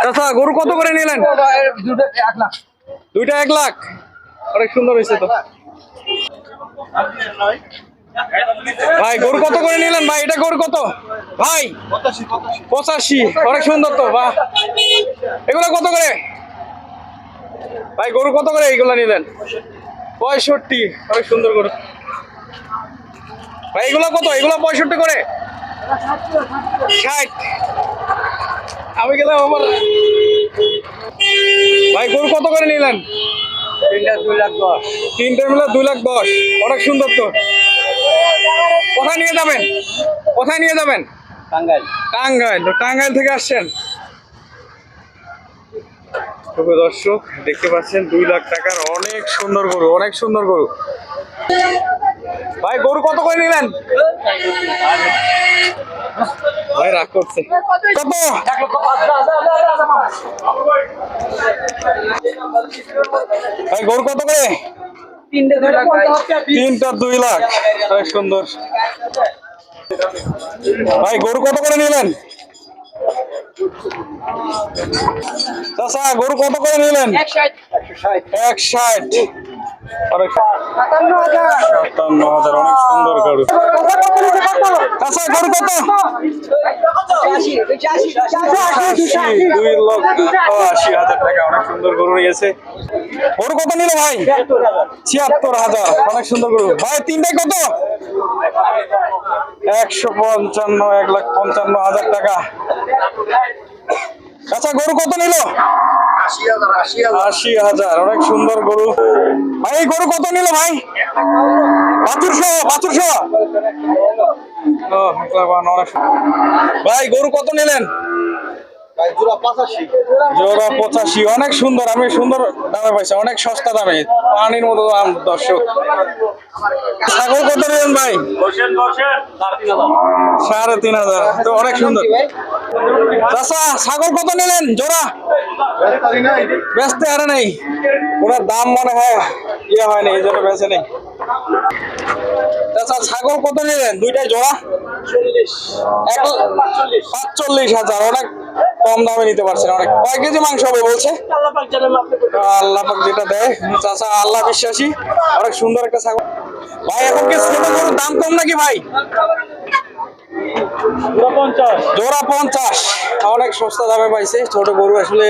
আচ্ছা গরু কত করে নিলেন? দুইটা এক লাখ। অনেক সুন্দর হয়েছে তো। ভাই, গরু কত করে নিলেন? ভাই, এটা গরু কত? ভাই, পঁচাশি। অনেক সুন্দর তো, বাহ। এগুলো কত করে? ভাই, গরু কত করে এইগুলো নিলেন? পঁয়ষট্টি। অনেক সুন্দর গরু। ভাই, এগুলো কত? এগুলো পঁয়ষট্টি করে? ষাট। আমি গেলাম আমার ভাই গরু কত করে নিলেন? তিনটে মিলে দুই লাখ দশ। অনেক সুন্দর তো। কোথায় নিয়ে যাবেন? কোথায় নিয়ে যাবেন? টাঙ্গাইল। টাঙ্গাইল। টাঙ্গাইল থেকে আসছেন। দর্শক দেখতে পাচ্ছেন দুই লাখ টাকার অনেক সুন্দর গরু অনেক সুন্দর গরু। ভাই গরু কত করে নিলেন? ভাই রাগ করছে। কত? ভাই গরু কত করে? তিনটা দুই লাখ অনেক সুন্দর। ভাই গরু কত করে নিলেন? গরু কত করে নিলেন? এক ষাট। অনেক কত? নিল ভাই? ছিয়াত্তর হাজার, অনেক সুন্দর গরু। ভাই তিনটাই কত? একশো পঞ্চান্ন, এক লাখ পঞ্চান্ন হাজার টাকা। আচ্ছা গরু কত নিল? আশি হাজার অনেক সুন্দর গরু। ভাই এই গরু কত নিল ভাই? অনেক সুন্দর। ভাই গরু কত নিলেন? জোড়া পঁচাশি। অনেক সুন্দর। আমি সুন্দর দামে পাইছি অনেক সস্তা দামে। পানির মতো দাম দর্শক। ছাগল কত নিলেন ভাই? সাড়ে তিন হাজার। তো অনেক সুন্দর। ছাগল কত নিলেন? জোড়া? বেচতে আরে নেই। ওনার দাম মনে হয় ইয়ে হয় না এই জন্য বেচে নেই। চাচা ছাগল কত নিলেন? দুইটাই জোড়া? পাঁচচল্লিশ হাজার, অনেক কম দামে নিতে পারছেন। অনেক কয় কেজি মাংস হবে বলছে? আল্লাহ যেটা দেয়। চাচা আল্লাহ বিশ্বাসী, অনেক সুন্দর একটা ছাগল। ভাই, এখন কি দাম কম নাকি ভাই? জোড়া পঞ্চাশ। অনেক সস্তা দামে পাইছে। ছোট গরু আসলে